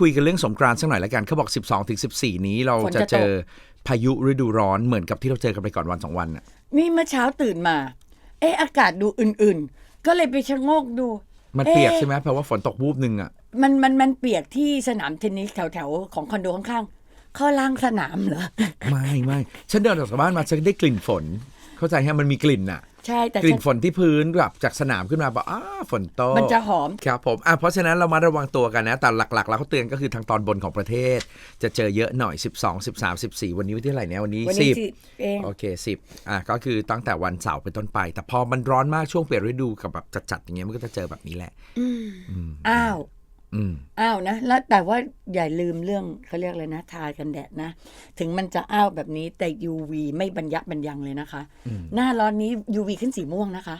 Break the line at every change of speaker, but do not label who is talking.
คุยกันเรื่องสงกรานต์สักหน่อยละกันเขาบอก 12ถึง14 นี้เรา
ฝน
จะ
จะตก
เจอพายุฤดูร้อนเหมือนกับที่เราเจอกันไปก่อนวันสองวันน่ะ
นี่เมื่อเช้าตื่นมา เอะอากาศดูอื่นๆ ก็เลยไปชะโงกดู
มันเปียก
อ๊ะ
ใช่ไหมเพราะว่าฝนตกวูบหนึ่งอะ
มันมันมันเปียกที่สนามเทนนิสแถวๆ ของคอนโดข้างๆเขาล้างสนามเหรอ
ไม่ไม่ฉันเดินออกจากบ้านมาฉันได้กลิ่นฝน เข้าใจฮะมันมีกลิ่นอะ
ใช่แต่
กลิ่
ฉั
น
น
ฝนที่พื้นแบบจากสนามขึ้นมาบอกอ้าฝนตก
มันจะหอม
ครับผมอะเพราะฉะนั้นเรามาระวังตัวกันนะ แต่หลักๆ แล้วเขาเตือนก็คือทางตอนบนของประเทศ จะเจอเยอะหน่อย 12 13 14 วันนี้วันที่เท่าไหร่เนี่ยวันนี้
วันนี้
10
สิเอง
โอเคสิบอะก็คือตั้งแต่วันเสาร์เป็นต้นไป แต่พอมันร้อนมากช่วงเปลี่ยนฤดูกับแบบจัดๆอย่างเงี้ยมันก็จะเจอแบบนี้แหละ
อ้าว
อืม
อ้าวนะแล้วแต่ว่าอย่าลืมเรื่องเขาเรียกอะไรนะ ทากันแดดนะ ถึงมันจะอ้าวแบบนี้แต่ UV ไม่บรรยับบรรยังเลยนะคะ หน้าร้อนนี้ UV ขึ้นสีม่วงนะคะ